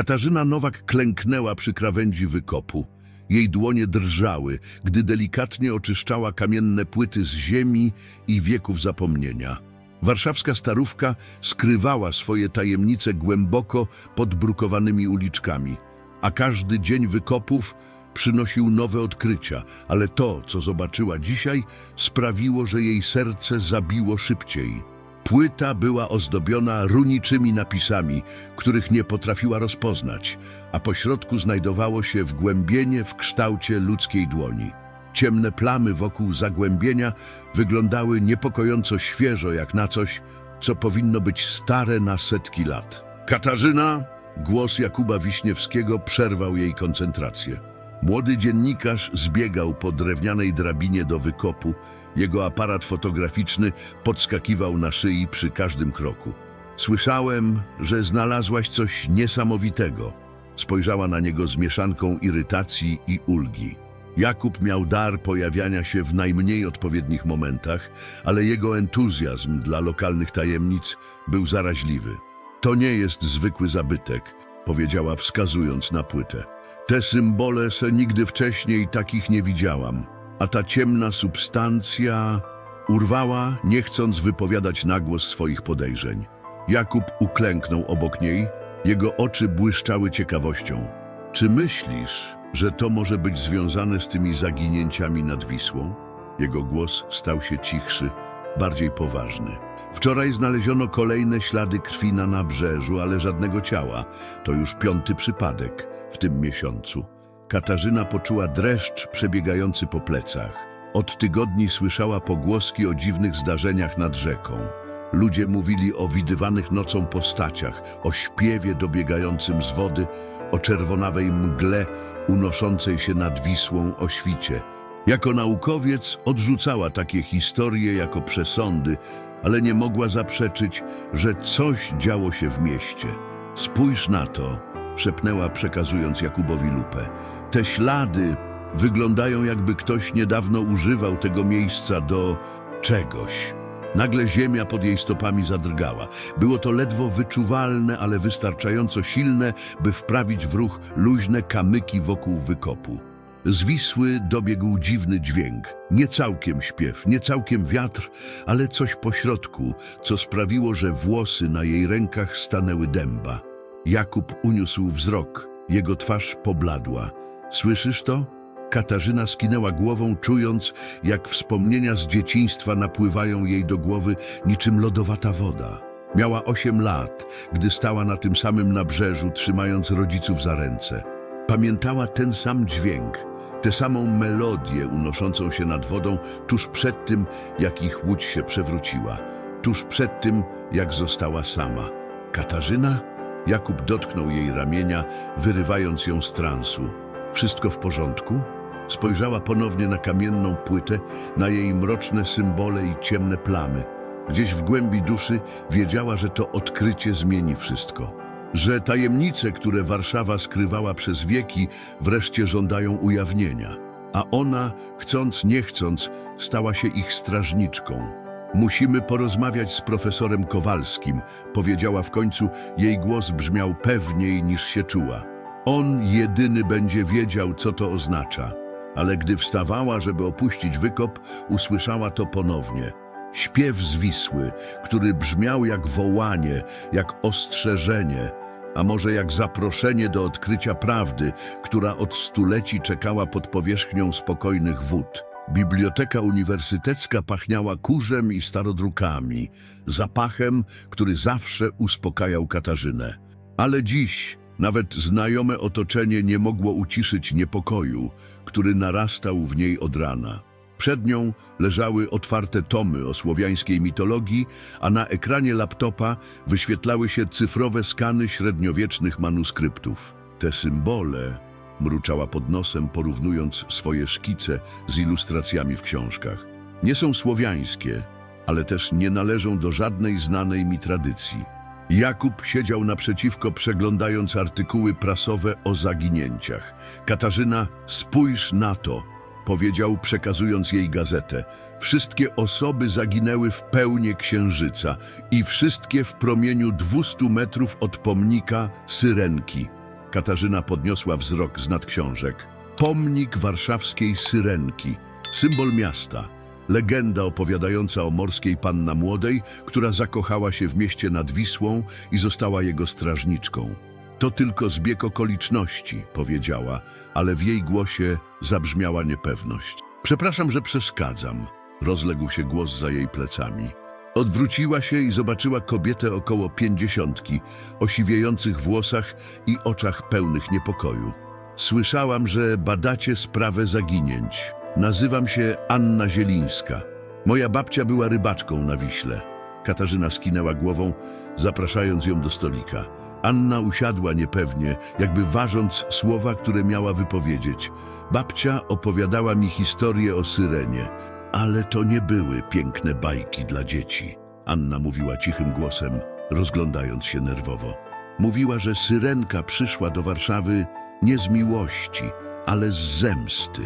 Katarzyna Nowak klęknęła przy krawędzi wykopu. Jej dłonie drżały, gdy delikatnie oczyszczała kamienne płyty z ziemi i wieków zapomnienia. Warszawska starówka skrywała swoje tajemnice głęboko pod brukowanymi uliczkami, a każdy dzień wykopów przynosił nowe odkrycia, ale to, co zobaczyła dzisiaj, sprawiło, że jej serce zabiło szybciej. Płyta była ozdobiona runiczymi napisami, których nie potrafiła rozpoznać, a pośrodku znajdowało się wgłębienie w kształcie ludzkiej dłoni. Ciemne plamy wokół zagłębienia wyglądały niepokojąco świeżo, jak na coś, co powinno być stare na setki lat. Katarzyna, głos Jakuba Wiśniewskiego przerwał jej koncentrację. Młody dziennikarz zbiegał po drewnianej drabinie do wykopu. Jego aparat fotograficzny podskakiwał na szyi przy każdym kroku. Słyszałem, że znalazłaś coś niesamowitego. Spojrzała na niego z mieszanką irytacji i ulgi. Jakub miał dar pojawiania się w najmniej odpowiednich momentach, ale jego entuzjazm dla lokalnych tajemnic był zaraźliwy. To nie jest zwykły zabytek, powiedziała wskazując na płytę. Te symbole se nigdy wcześniej takich nie widziałam, a ta ciemna substancja urwała, nie chcąc wypowiadać na głos swoich podejrzeń. Jakub uklęknął obok niej, jego oczy błyszczały ciekawością. Czy myślisz, że to może być związane z tymi zaginięciami nad Wisłą? Jego głos stał się cichszy, bardziej poważny. Wczoraj znaleziono kolejne ślady krwi na nabrzeżu, ale żadnego ciała. To już piąty przypadek w tym miesiącu. Katarzyna poczuła dreszcz przebiegający po plecach. Od tygodni słyszała pogłoski o dziwnych zdarzeniach nad rzeką. Ludzie mówili o widywanych nocą postaciach, o śpiewie dobiegającym z wody, o czerwonawej mgle unoszącej się nad Wisłą o świcie. Jako naukowiec odrzucała takie historie jako przesądy, ale nie mogła zaprzeczyć, że coś działo się w mieście. Spójrz na to, szepnęła przekazując Jakubowi lupę. Te ślady wyglądają jakby ktoś niedawno używał tego miejsca do czegoś. Nagle ziemia pod jej stopami zadrgała. Było to ledwo wyczuwalne, ale wystarczająco silne, by wprawić w ruch luźne kamyki wokół wykopu. Z Wisły dobiegł dziwny dźwięk. Nie całkiem śpiew, nie całkiem wiatr, ale coś pośrodku, co sprawiło, że włosy na jej rękach stanęły dęba. Jakub uniósł wzrok, jego twarz pobladła. Słyszysz to? Katarzyna skinęła głową, czując, jak wspomnienia z dzieciństwa napływają jej do głowy niczym lodowata woda. Miała osiem lat, gdy stała na tym samym nabrzeżu, trzymając rodziców za ręce. Pamiętała ten sam dźwięk, tę samą melodię unoszącą się nad wodą tuż przed tym, jak ich łódź się przewróciła, tuż przed tym, jak została sama. Katarzyna? Jakub dotknął jej ramienia, wyrywając ją z transu. Wszystko w porządku? Spojrzała ponownie na kamienną płytę, na jej mroczne symbole i ciemne plamy. Gdzieś w głębi duszy wiedziała, że to odkrycie zmieni wszystko. Że tajemnice, które Warszawa skrywała przez wieki, wreszcie żądają ujawnienia. A ona, chcąc nie chcąc, stała się ich strażniczką. Musimy porozmawiać z profesorem Kowalskim, powiedziała w końcu, jej głos brzmiał pewniej niż się czuła. On jedyny będzie wiedział, co to oznacza. Ale gdy wstawała, żeby opuścić wykop, usłyszała to ponownie. Śpiew z Wisły, który brzmiał jak wołanie, jak ostrzeżenie, a może jak zaproszenie do odkrycia prawdy, która od stuleci czekała pod powierzchnią spokojnych wód. Biblioteka uniwersytecka pachniała kurzem i starodrukami, zapachem, który zawsze uspokajał Katarzynę. Ale dziś nawet znajome otoczenie nie mogło uciszyć niepokoju, który narastał w niej od rana. Przed nią leżały otwarte tomy o słowiańskiej mitologii, a na ekranie laptopa wyświetlały się cyfrowe skany średniowiecznych manuskryptów. Te symbole, mruczała pod nosem, porównując swoje szkice z ilustracjami w książkach, nie są słowiańskie, ale też nie należą do żadnej znanej mi tradycji. Jakub siedział naprzeciwko, przeglądając artykuły prasowe o zaginięciach. Katarzyna, spójrz na to, powiedział, przekazując jej gazetę. Wszystkie osoby zaginęły w pełni księżyca i wszystkie w promieniu 200 metrów od pomnika Syrenki. Katarzyna podniosła wzrok z książek. Pomnik warszawskiej Syrenki, symbol miasta, legenda opowiadająca o morskiej panna młodej, która zakochała się w mieście nad Wisłą i została jego strażniczką. To tylko zbieg okoliczności, powiedziała, ale w jej głosie zabrzmiała niepewność. Przepraszam, że przeszkadzam, rozległ się głos za jej plecami. Odwróciła się i zobaczyła kobietę około pięćdziesiątki, o siwiejących włosach i oczach pełnych niepokoju. Słyszałam, że badacie sprawę zaginięć. Nazywam się Anna Zielińska. Moja babcia była rybaczką na Wiśle. Katarzyna skinęła głową, zapraszając ją do stolika. Anna usiadła niepewnie, jakby ważąc słowa, które miała wypowiedzieć. Babcia opowiadała mi historię o Syrenie, ale to nie były piękne bajki dla dzieci. Anna mówiła cichym głosem, rozglądając się nerwowo. Mówiła, że Syrenka przyszła do Warszawy nie z miłości, ale z zemsty,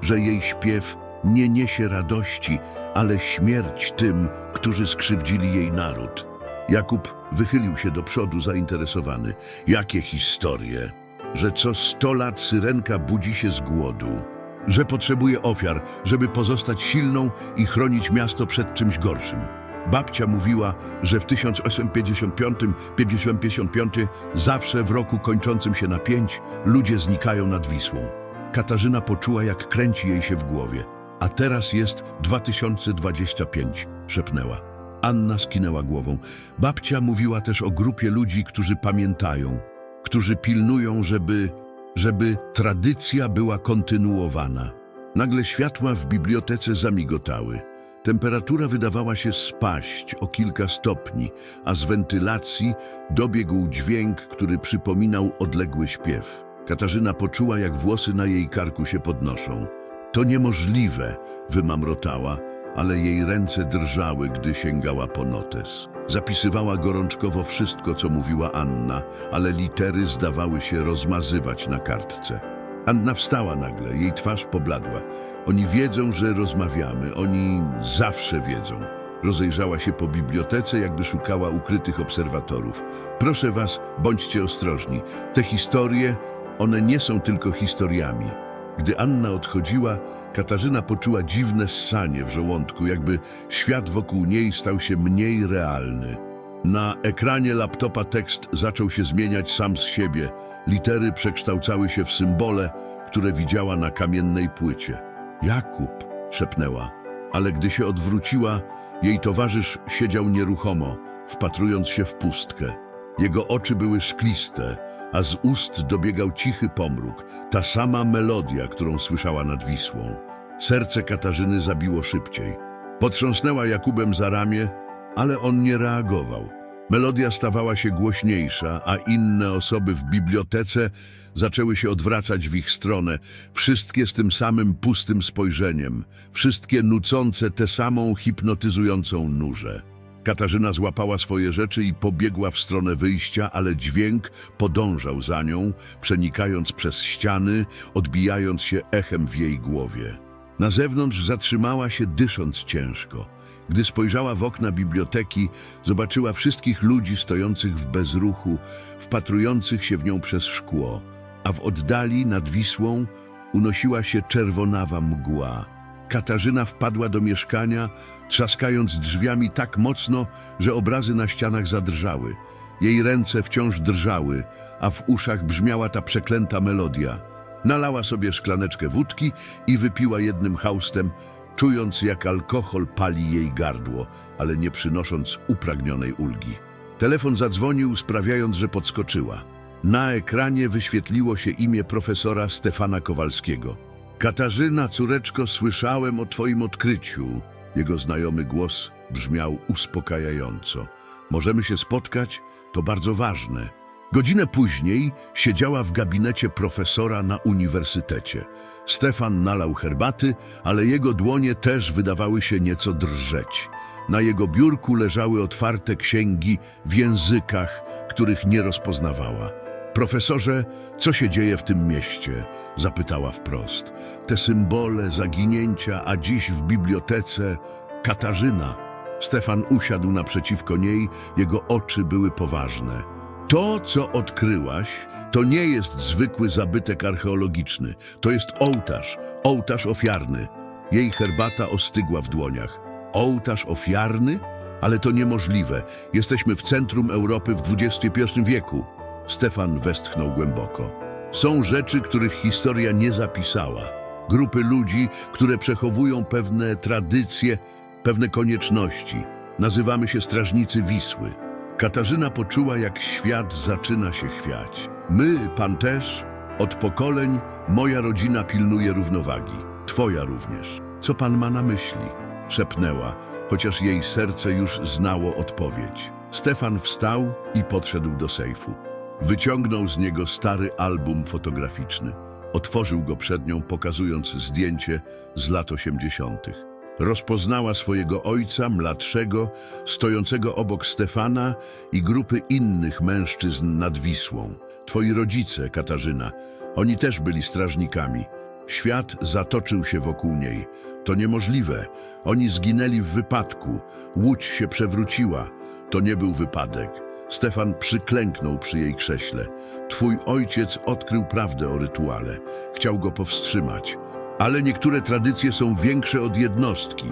że jej śpiew nie niesie radości, ale śmierć tym, którzy skrzywdzili jej naród. Jakub wychylił się do przodu zainteresowany. Jakie historie? Że co sto lat Syrenka budzi się z głodu, że potrzebuje ofiar, żeby pozostać silną i chronić miasto przed czymś gorszym. Babcia mówiła, że w 1855-55 zawsze w roku kończącym się na pięć ludzie znikają nad Wisłą. Katarzyna poczuła, jak kręci jej się w głowie. A teraz jest 2025, szepnęła. Anna skinęła głową. Babcia mówiła też o grupie ludzi, którzy pamiętają, którzy pilnują, żeby, żeby tradycja była kontynuowana. Nagle światła w bibliotece zamigotały. Temperatura wydawała się spaść o kilka stopni, a z wentylacji dobiegł dźwięk, który przypominał odległy śpiew. Katarzyna poczuła, jak włosy na jej karku się podnoszą. To niemożliwe, wymamrotała, ale jej ręce drżały, gdy sięgała po notes. Zapisywała gorączkowo wszystko, co mówiła Anna, ale litery zdawały się rozmazywać na kartce. Anna wstała nagle, jej twarz pobladła. Oni wiedzą, że rozmawiamy, oni zawsze wiedzą. Rozejrzała się po bibliotece, jakby szukała ukrytych obserwatorów. Proszę was, bądźcie ostrożni. Te historie, one nie są tylko historiami. Gdy Anna odchodziła, Katarzyna poczuła dziwne ssanie w żołądku, jakby świat wokół niej stał się mniej realny. Na ekranie laptopa tekst zaczął się zmieniać sam z siebie. Litery przekształcały się w symbole, które widziała na kamiennej płycie. Jakub, szepnęła, ale gdy się odwróciła, jej towarzysz siedział nieruchomo, wpatrując się w pustkę. Jego oczy były szkliste, a z ust dobiegał cichy pomruk, ta sama melodia, którą słyszała nad Wisłą. Serce Katarzyny zabiło szybciej. Potrząsnęła Jakubem za ramię, ale on nie reagował. Melodia stawała się głośniejsza, a inne osoby w bibliotece zaczęły się odwracać w ich stronę, wszystkie z tym samym pustym spojrzeniem, wszystkie nucące tę samą hipnotyzującą nurzę. Katarzyna złapała swoje rzeczy i pobiegła w stronę wyjścia, ale dźwięk podążał za nią, przenikając przez ściany, odbijając się echem w jej głowie. Na zewnątrz zatrzymała się, dysząc ciężko. Gdy spojrzała w okna biblioteki, zobaczyła wszystkich ludzi stojących w bezruchu, wpatrujących się w nią przez szkło, a w oddali nad Wisłą unosiła się czerwonawa mgła. Katarzyna wpadła do mieszkania, trzaskając drzwiami tak mocno, że obrazy na ścianach zadrżały. Jej ręce wciąż drżały, a w uszach brzmiała ta przeklęta melodia. Nalała sobie szklaneczkę wódki i wypiła jednym haustem, czując jak alkohol pali jej gardło, ale nie przynosząc upragnionej ulgi. Telefon zadzwonił, sprawiając, że podskoczyła. Na ekranie wyświetliło się imię profesora Stefana Kowalskiego. Katarzyna, córeczko, słyszałem o twoim odkryciu. Jego znajomy głos brzmiał uspokajająco. Możemy się spotkać? To bardzo ważne. Godzinę później siedziała w gabinecie profesora na uniwersytecie. Stefan nalał herbaty, ale jego dłonie też wydawały się nieco drżeć. Na jego biurku leżały otwarte księgi w językach, których nie rozpoznawała. Profesorze, co się dzieje w tym mieście? Zapytała wprost. Te symbole, zaginięcia, a dziś w bibliotece Katarzyna. Stefan usiadł naprzeciwko niej, jego oczy były poważne. To, co odkryłaś, to nie jest zwykły zabytek archeologiczny. To jest ołtarz, ołtarz ofiarny. Jej herbata ostygła w dłoniach. Ołtarz ofiarny? Ale to niemożliwe. Jesteśmy w centrum Europy w XXI wieku. Stefan westchnął głęboko. Są rzeczy, których historia nie zapisała. Grupy ludzi, które przechowują pewne tradycje, pewne konieczności. Nazywamy się Strażnicy Wisły. Katarzyna poczuła, jak świat zaczyna się chwiać. My, pan też, od pokoleń moja rodzina pilnuje równowagi. Twoja również. Co pan ma na myśli? Szepnęła, chociaż jej serce już znało odpowiedź. Stefan wstał i podszedł do sejfu. Wyciągnął z niego stary album fotograficzny. Otworzył go przed nią, pokazując zdjęcie z lat osiemdziesiątych. Rozpoznała swojego ojca, mladszego, stojącego obok Stefana i grupy innych mężczyzn nad Wisłą. Twoi rodzice, Katarzyna, oni też byli strażnikami. Świat zatoczył się wokół niej. To niemożliwe. Oni zginęli w wypadku. Łódź się przewróciła. To nie był wypadek. Stefan przyklęknął przy jej krześle. Twój ojciec odkrył prawdę o rytuale. Chciał go powstrzymać. Ale niektóre tradycje są większe od jednostki.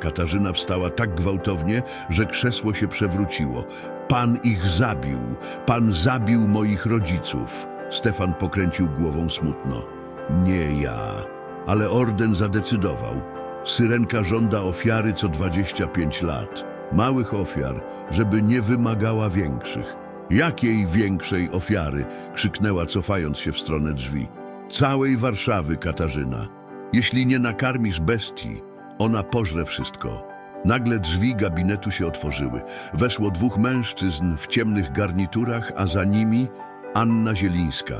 Katarzyna wstała tak gwałtownie, że krzesło się przewróciło. Pan ich zabił. Pan zabił moich rodziców. Stefan pokręcił głową smutno. Nie ja, ale orden zadecydował. Syrenka żąda ofiary co 25 lat. Małych ofiar, żeby nie wymagała większych. Jakiej większej ofiary? krzyknęła, cofając się w stronę drzwi. Całej Warszawy, Katarzyna. Jeśli nie nakarmisz bestii, ona pożre wszystko. Nagle drzwi gabinetu się otworzyły. Weszło dwóch mężczyzn w ciemnych garniturach, a za nimi Anna Zielińska.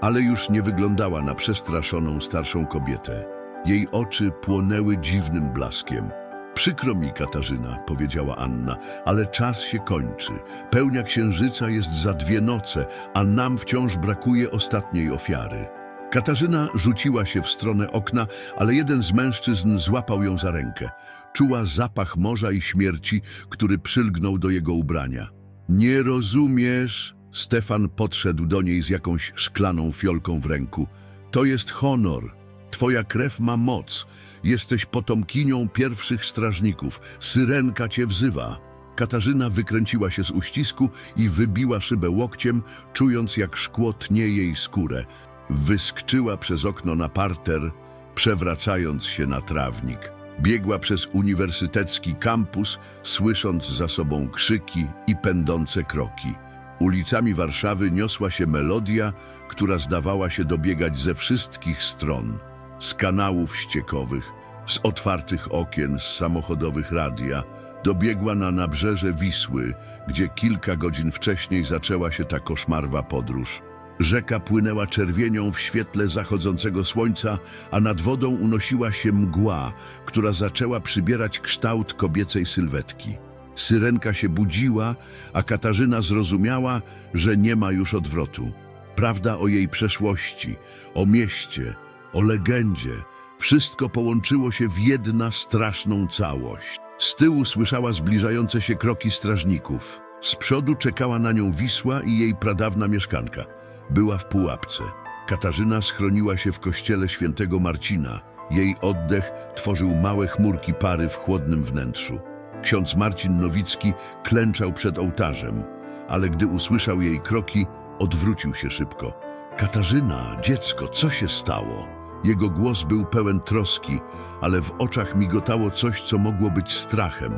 Ale już nie wyglądała na przestraszoną starszą kobietę. Jej oczy płonęły dziwnym blaskiem. Przykro mi, Katarzyna, powiedziała Anna, ale czas się kończy. Pełnia księżyca jest za dwie noce, a nam wciąż brakuje ostatniej ofiary. Katarzyna rzuciła się w stronę okna, ale jeden z mężczyzn złapał ją za rękę. Czuła zapach morza i śmierci, który przylgnął do jego ubrania. Nie rozumiesz? Stefan podszedł do niej z jakąś szklaną fiolką w ręku. To jest honor. Twoja krew ma moc. Jesteś potomkinią pierwszych strażników. Syrenka cię wzywa. Katarzyna wykręciła się z uścisku i wybiła szybę łokciem, czując jak szkło tnie jej skórę. Wyskczyła przez okno na parter, przewracając się na trawnik. Biegła przez uniwersytecki kampus, słysząc za sobą krzyki i pędące kroki. Ulicami Warszawy niosła się melodia, która zdawała się dobiegać ze wszystkich stron. Z kanałów ściekowych, z otwartych okien, z samochodowych radia, dobiegła na nabrzeże Wisły, gdzie kilka godzin wcześniej zaczęła się ta koszmarwa podróż. Rzeka płynęła czerwienią w świetle zachodzącego słońca, a nad wodą unosiła się mgła, która zaczęła przybierać kształt kobiecej sylwetki. Syrenka się budziła, a Katarzyna zrozumiała, że nie ma już odwrotu. Prawda o jej przeszłości, o mieście, o legendzie, wszystko połączyło się w jedna straszną całość. Z tyłu słyszała zbliżające się kroki strażników. Z przodu czekała na nią Wisła i jej pradawna mieszkanka. Była w pułapce. Katarzyna schroniła się w kościele świętego Marcina. Jej oddech tworzył małe chmurki pary w chłodnym wnętrzu. Ksiądz Marcin Nowicki klęczał przed ołtarzem, ale gdy usłyszał jej kroki, odwrócił się szybko. Katarzyna, dziecko, co się stało? Jego głos był pełen troski, ale w oczach migotało coś, co mogło być strachem.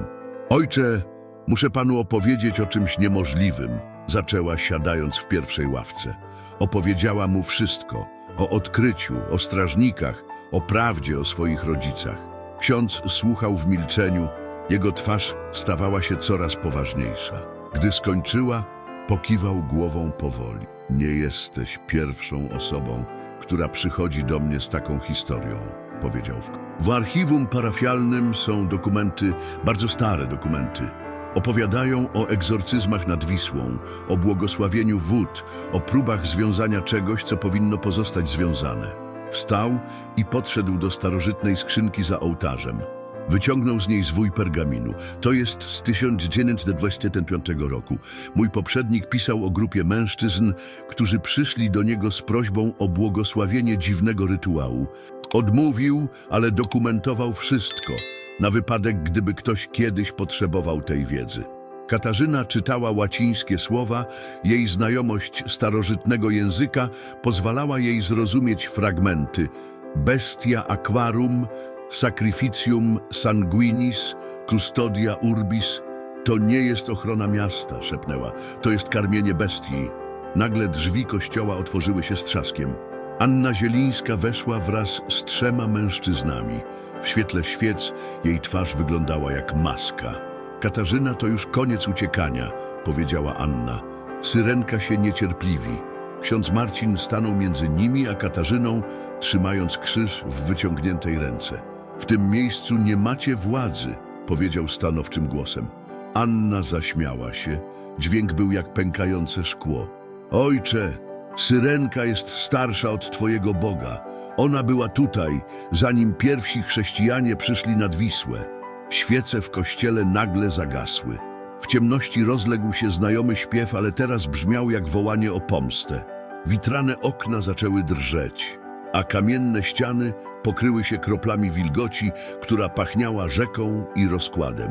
Ojcze, muszę panu opowiedzieć o czymś niemożliwym, zaczęła siadając w pierwszej ławce. Opowiedziała mu wszystko, o odkryciu, o strażnikach, o prawdzie o swoich rodzicach. Ksiądz słuchał w milczeniu, jego twarz stawała się coraz poważniejsza. Gdy skończyła, pokiwał głową powoli. Nie jesteś pierwszą osobą, która przychodzi do mnie z taką historią, powiedział. w- archiwum parafialnym są dokumenty, bardzo stare dokumenty. Opowiadają o egzorcyzmach nad Wisłą, o błogosławieniu wód, o próbach związania czegoś, co powinno pozostać związane. Wstał i podszedł do starożytnej skrzynki za ołtarzem. Wyciągnął z niej zwój pergaminu. To jest z 1925 roku. Mój poprzednik pisał o grupie mężczyzn, którzy przyszli do niego z prośbą o błogosławienie dziwnego rytuału. Odmówił, ale dokumentował wszystko, na wypadek, gdyby ktoś kiedyś potrzebował tej wiedzy. Katarzyna czytała łacińskie słowa, jej znajomość starożytnego języka pozwalała jej zrozumieć fragmenty Bestia aquarum, sacrificium sanguinis, custodia urbis. To nie jest ochrona miasta, szepnęła. To jest karmienie bestii. Nagle drzwi kościoła otworzyły się z trzaskiem. Anna Zielińska weszła wraz z trzema mężczyznami. W świetle świec jej twarz wyglądała jak maska. Katarzyna to już koniec uciekania, powiedziała Anna. Syrenka się niecierpliwi. Ksiądz Marcin stanął między nimi a Katarzyną, trzymając krzyż w wyciągniętej ręce. W tym miejscu nie macie władzy, powiedział stanowczym głosem. Anna zaśmiała się. Dźwięk był jak pękające szkło. Ojcze, Syrenka jest starsza od Twojego Boga. Ona była tutaj, zanim pierwsi chrześcijanie przyszli nad Wisłę. Świece w kościele nagle zagasły. W ciemności rozległ się znajomy śpiew, ale teraz brzmiał jak wołanie o pomstę. Witrane okna zaczęły drżeć, a kamienne ściany pokryły się kroplami wilgoci, która pachniała rzeką i rozkładem.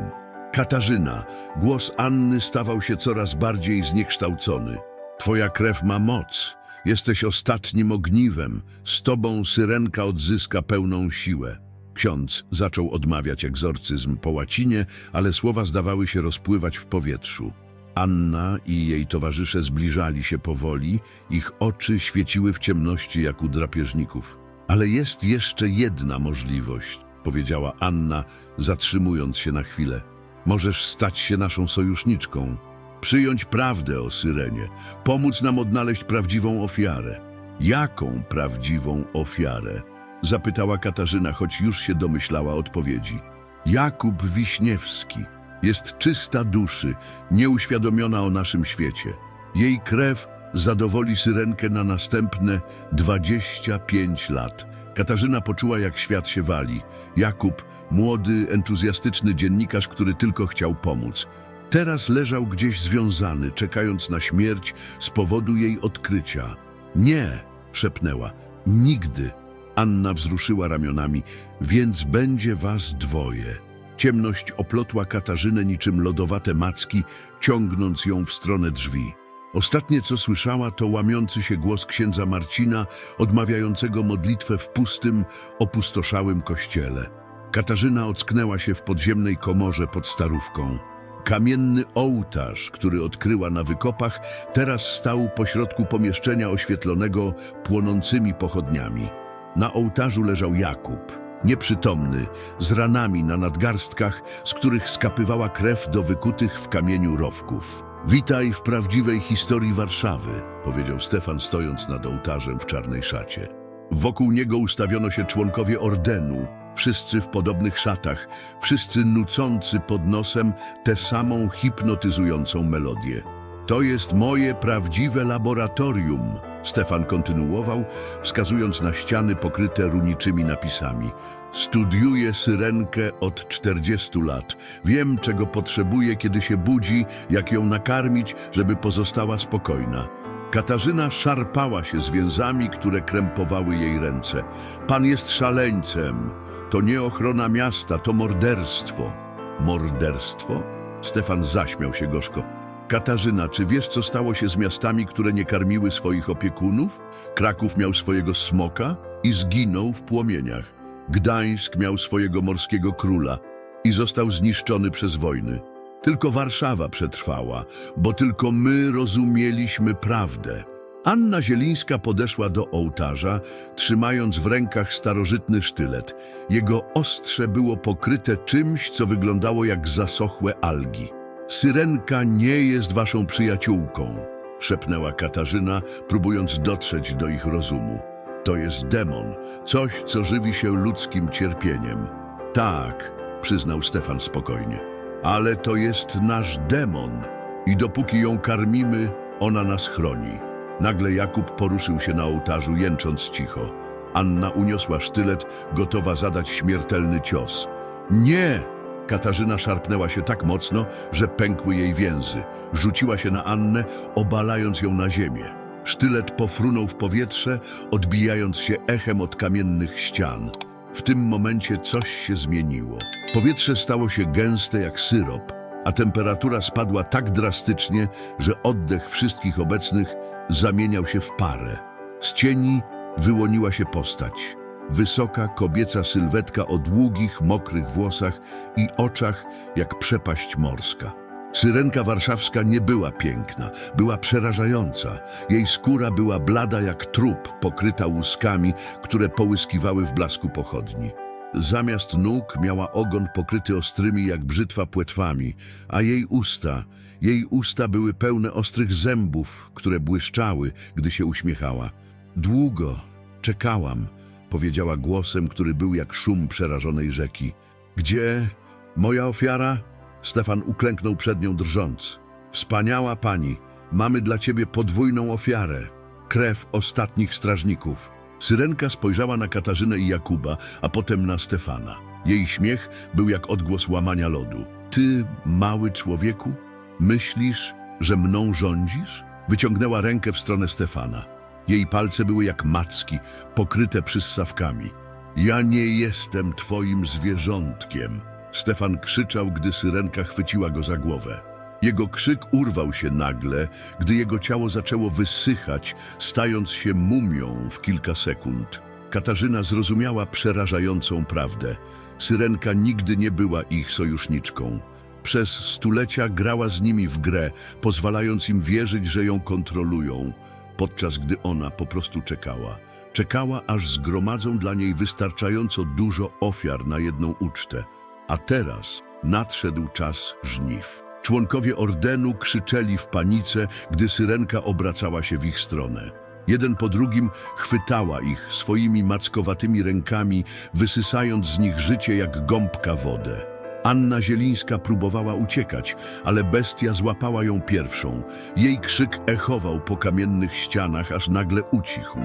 Katarzyna, głos Anny stawał się coraz bardziej zniekształcony. Twoja krew ma moc. Jesteś ostatnim ogniwem. Z tobą syrenka odzyska pełną siłę. Ksiądz zaczął odmawiać egzorcyzm po łacinie, ale słowa zdawały się rozpływać w powietrzu. Anna i jej towarzysze zbliżali się powoli, ich oczy świeciły w ciemności jak u drapieżników. Ale jest jeszcze jedna możliwość, powiedziała Anna, zatrzymując się na chwilę. Możesz stać się naszą sojuszniczką, przyjąć prawdę o Syrenie, pomóc nam odnaleźć prawdziwą ofiarę. Jaką prawdziwą ofiarę? Zapytała Katarzyna, choć już się domyślała odpowiedzi. Jakub Wiśniewski jest czysta duszy, nieuświadomiona o naszym świecie. Jej krew zadowoli Syrenkę na następne 25 lat. Katarzyna poczuła, jak świat się wali. Jakub, młody, entuzjastyczny dziennikarz, który tylko chciał pomóc. Teraz leżał gdzieś związany, czekając na śmierć z powodu jej odkrycia. Nie, szepnęła, nigdy. Anna wzruszyła ramionami, więc będzie was dwoje. Ciemność oplotła Katarzynę niczym lodowate macki, ciągnąc ją w stronę drzwi. Ostatnie, co słyszała, to łamiący się głos księdza Marcina, odmawiającego modlitwę w pustym, opustoszałym kościele. Katarzyna ocknęła się w podziemnej komorze pod starówką. Kamienny ołtarz, który odkryła na wykopach, teraz stał pośrodku pomieszczenia oświetlonego płonącymi pochodniami. Na ołtarzu leżał Jakub, nieprzytomny, z ranami na nadgarstkach, z których skapywała krew do wykutych w kamieniu rowków. Witaj w prawdziwej historii Warszawy, powiedział Stefan stojąc nad ołtarzem w czarnej szacie. Wokół niego ustawiono się członkowie ordenu, wszyscy w podobnych szatach, wszyscy nucący pod nosem tę samą hipnotyzującą melodię. To jest moje prawdziwe laboratorium, Stefan kontynuował, wskazując na ściany pokryte runiczymi napisami. Studiuję syrenkę od 40 lat. Wiem, czego potrzebuje, kiedy się budzi, jak ją nakarmić, żeby pozostała spokojna. Katarzyna szarpała się zwięzami, które krępowały jej ręce. Pan jest szaleńcem. To nie ochrona miasta, to morderstwo. Morderstwo? Stefan zaśmiał się gorzko. Katarzyna, czy wiesz, co stało się z miastami, które nie karmiły swoich opiekunów? Kraków miał swojego smoka i zginął w płomieniach. Gdańsk miał swojego morskiego króla i został zniszczony przez wojny. Tylko Warszawa przetrwała, bo tylko my rozumieliśmy prawdę. Anna Zielińska podeszła do ołtarza, trzymając w rękach starożytny sztylet. Jego ostrze było pokryte czymś, co wyglądało jak zasochłe algi. Syrenka nie jest waszą przyjaciółką, szepnęła Katarzyna, próbując dotrzeć do ich rozumu. To jest demon, coś, co żywi się ludzkim cierpieniem. Tak, przyznał Stefan spokojnie, ale to jest nasz demon i dopóki ją karmimy, ona nas chroni. Nagle Jakub poruszył się na ołtarzu, jęcząc cicho. Anna uniosła sztylet, gotowa zadać śmiertelny cios. Nie! Katarzyna szarpnęła się tak mocno, że pękły jej więzy. Rzuciła się na Annę, obalając ją na ziemię. Sztylet pofrunął w powietrze, odbijając się echem od kamiennych ścian. W tym momencie coś się zmieniło. Powietrze stało się gęste jak syrop, a temperatura spadła tak drastycznie, że oddech wszystkich obecnych zamieniał się w parę. Z cieni wyłoniła się postać. Wysoka, kobieca sylwetka o długich, mokrych włosach i oczach jak przepaść morska. Syrenka warszawska nie była piękna, była przerażająca. Jej skóra była blada jak trup, pokryta łuskami, które połyskiwały w blasku pochodni. Zamiast nóg miała ogon pokryty ostrymi jak brzytwa płetwami, a jej usta, jej usta były pełne ostrych zębów, które błyszczały, gdy się uśmiechała. Długo czekałam, powiedziała głosem, który był jak szum przerażonej rzeki. Gdzie moja ofiara? Stefan uklęknął przed nią drżąc. Wspaniała pani, mamy dla ciebie podwójną ofiarę. Krew ostatnich strażników. Syrenka spojrzała na Katarzynę i Jakuba, a potem na Stefana. Jej śmiech był jak odgłos łamania lodu. Ty, mały człowieku, myślisz, że mną rządzisz? Wyciągnęła rękę w stronę Stefana. Jej palce były jak macki, pokryte przyssawkami. Ja nie jestem twoim zwierzątkiem. Stefan krzyczał, gdy syrenka chwyciła go za głowę. Jego krzyk urwał się nagle, gdy jego ciało zaczęło wysychać, stając się mumią w kilka sekund. Katarzyna zrozumiała przerażającą prawdę. Syrenka nigdy nie była ich sojuszniczką. Przez stulecia grała z nimi w grę, pozwalając im wierzyć, że ją kontrolują, podczas gdy ona po prostu czekała. Czekała, aż zgromadzą dla niej wystarczająco dużo ofiar na jedną ucztę. A teraz nadszedł czas żniw. Członkowie ordenu krzyczeli w panice, gdy syrenka obracała się w ich stronę. Jeden po drugim chwytała ich swoimi mackowatymi rękami, wysysając z nich życie jak gąbka wodę. Anna Zielińska próbowała uciekać, ale bestia złapała ją pierwszą. Jej krzyk echował po kamiennych ścianach, aż nagle ucichł.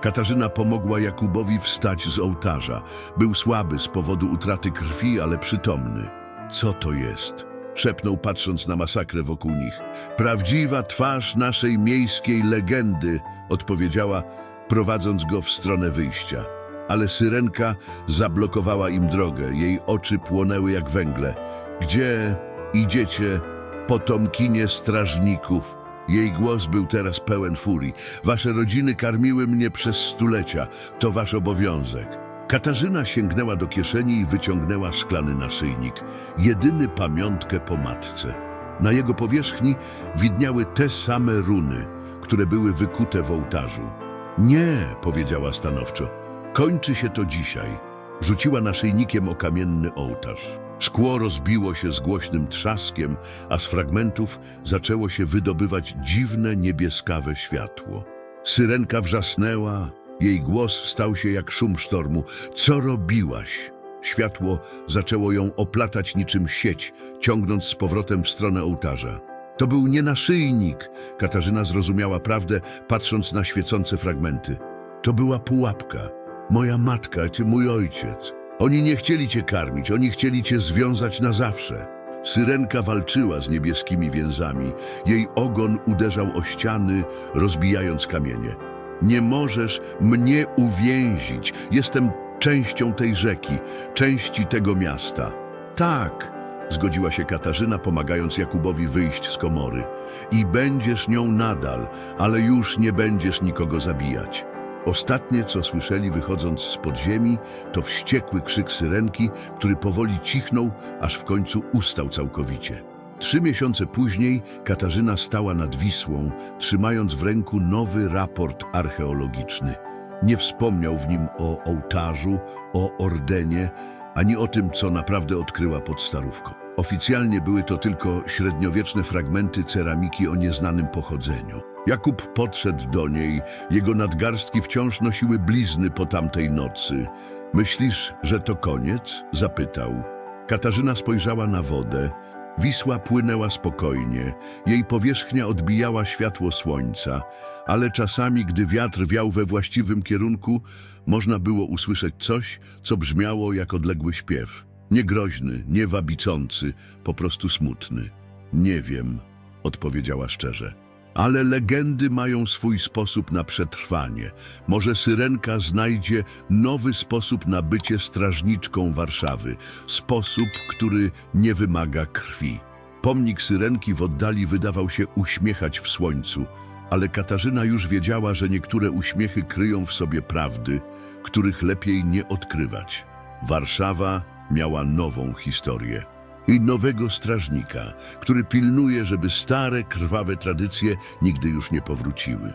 Katarzyna pomogła Jakubowi wstać z ołtarza. Był słaby z powodu utraty krwi, ale przytomny. Co to jest? Szepnął patrząc na masakrę wokół nich. Prawdziwa twarz naszej miejskiej legendy, odpowiedziała, prowadząc go w stronę wyjścia. Ale syrenka zablokowała im drogę. Jej oczy płonęły jak węgle. Gdzie idziecie, potomkinie strażników? Jej głos był teraz pełen furii. Wasze rodziny karmiły mnie przez stulecia. To wasz obowiązek. Katarzyna sięgnęła do kieszeni i wyciągnęła szklany naszyjnik. Jedyny pamiątkę po matce. Na jego powierzchni widniały te same runy, które były wykute w ołtarzu. Nie, powiedziała stanowczo. Kończy się to dzisiaj. Rzuciła naszyjnikiem o kamienny ołtarz. Szkło rozbiło się z głośnym trzaskiem, a z fragmentów zaczęło się wydobywać dziwne niebieskawe światło. Syrenka wrzasnęła, jej głos stał się jak szum sztormu. Co robiłaś? Światło zaczęło ją oplatać niczym sieć, ciągnąc z powrotem w stronę ołtarza. To był nie naszyjnik, Katarzyna zrozumiała prawdę, patrząc na świecące fragmenty. To była pułapka. Moja matka czy mój ojciec. Oni nie chcieli cię karmić, oni chcieli cię związać na zawsze. Syrenka walczyła z niebieskimi więzami. Jej ogon uderzał o ściany, rozbijając kamienie. Nie możesz mnie uwięzić. Jestem częścią tej rzeki, części tego miasta. Tak, zgodziła się Katarzyna, pomagając Jakubowi wyjść z komory. I będziesz nią nadal, ale już nie będziesz nikogo zabijać. Ostatnie, co słyszeli wychodząc z podziemi, to wściekły krzyk syrenki, który powoli cichnął, aż w końcu ustał całkowicie. Trzy miesiące później Katarzyna stała nad Wisłą, trzymając w ręku nowy raport archeologiczny. Nie wspomniał w nim o ołtarzu, o ordenie, ani o tym, co naprawdę odkryła pod Starówką. Oficjalnie były to tylko średniowieczne fragmenty ceramiki o nieznanym pochodzeniu. Jakub podszedł do niej, jego nadgarstki wciąż nosiły blizny po tamtej nocy. Myślisz, że to koniec? zapytał. Katarzyna spojrzała na wodę. Wisła płynęła spokojnie, jej powierzchnia odbijała światło słońca, ale czasami, gdy wiatr wiał we właściwym kierunku, można było usłyszeć coś, co brzmiało jak odległy śpiew. Nie groźny, nie wabicący, po prostu smutny. Nie wiem, odpowiedziała szczerze. Ale legendy mają swój sposób na przetrwanie. Może Syrenka znajdzie nowy sposób na bycie strażniczką Warszawy. Sposób, który nie wymaga krwi. Pomnik Syrenki w oddali wydawał się uśmiechać w słońcu, ale Katarzyna już wiedziała, że niektóre uśmiechy kryją w sobie prawdy, których lepiej nie odkrywać. Warszawa miała nową historię i nowego strażnika, który pilnuje, żeby stare, krwawe tradycje nigdy już nie powróciły.